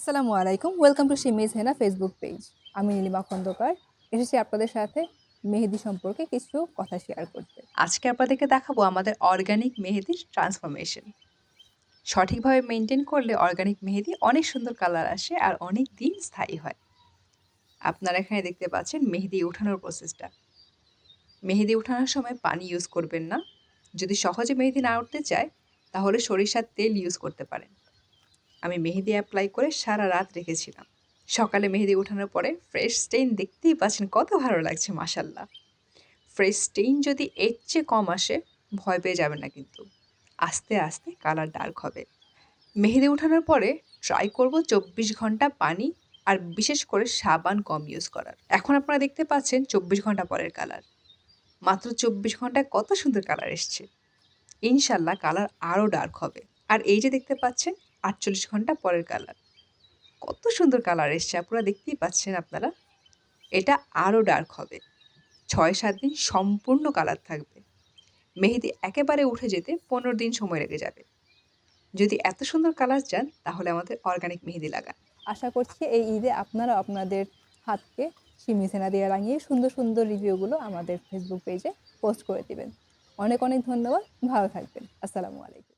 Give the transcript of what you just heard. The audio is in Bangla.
আসসালামু আলাইকুম। ওয়েলকাম টু সিমিজ হেনা ফেসবুক পেজ আমি নীলিমা খন্দকার। এসেছি আপনাদের সাথে মেহেদি সম্পর্কে কিছু কথা শেয়ার করতে। আজকে আপনাদেরকে দেখাবো আমাদের অর্গানিক মেহেদির ট্রান্সফরমেশন সঠিকভাবে মেনটেন করলে অর্গানিক মেহেদি অনেক সুন্দর কালার আসে আর অনেক দিন স্থায়ী হয়। আপনারা এখানে দেখতে পাচ্ছেন মেহেদি ওঠানোর প্রসেসটা মেহেদি ওঠানোর সময় পানি ইউজ করবেন না। যদি সহজে মেহেদি না উঠতে চায়, তাহলে সরিষার তেল ইউজ করতে পারেন। আমি মেহেদি অ্যাপ্লাই করে সারা রাত রেখেছিলাম। সকালে মেহেদি ওঠানোর পরে ফ্রেশ স্টেইন দেখতেই পাচ্ছেন কত ভালো লাগছে মাসাল্লাহ ফ্রেশ স্টেইন যদি এর চেয়ে কম আসে, ভয় পেয়ে যাবে না কিন্তু। আস্তে আস্তে কালার ডার্ক হবে। মেহেদি ওঠানোর পরে ট্রাই করব চব্বিশ ঘণ্টা পানি আর বিশেষ করে সাবান কম ইউজ করার। এখন আপনারা দেখতে পাচ্ছেন চব্বিশ ঘণ্টা পরের কালার মাত্র চব্বিশ ঘন্টায় কত সুন্দর কালার এসছে। ইনশাল্লাহ কালার আরও ডার্ক হবে। আর এই যে দেখতে পাচ্ছেন আটচল্লিশ ঘণ্টা পরের কালার কত সুন্দর কালার এসছে আপনারা দেখতেই পাচ্ছেন আপনারা। এটা আরও ডার্ক হবে। ছয়, সাত দিন সম্পূর্ণ কালার থাকবে। মেহেদি একেবারে উঠে যেতে পনেরো দিন সময় লেগে যাবে। যদি এত সুন্দর কালার চান তাহলে আমাদের অর্গানিক মেহেদি লাগান। আশা করছি এই ঈদে আপনারা আপনাদের হাতকে সিমিজ হেনা দিয়ে রাঙিয়ে সুন্দর সুন্দর রিভিউগুলো আমাদের ফেসবুক পেজে পোস্ট করে দিবেন। অনেক অনেক ধন্যবাদ। ভালো থাকবেন। আসসালামু আলাইকুম।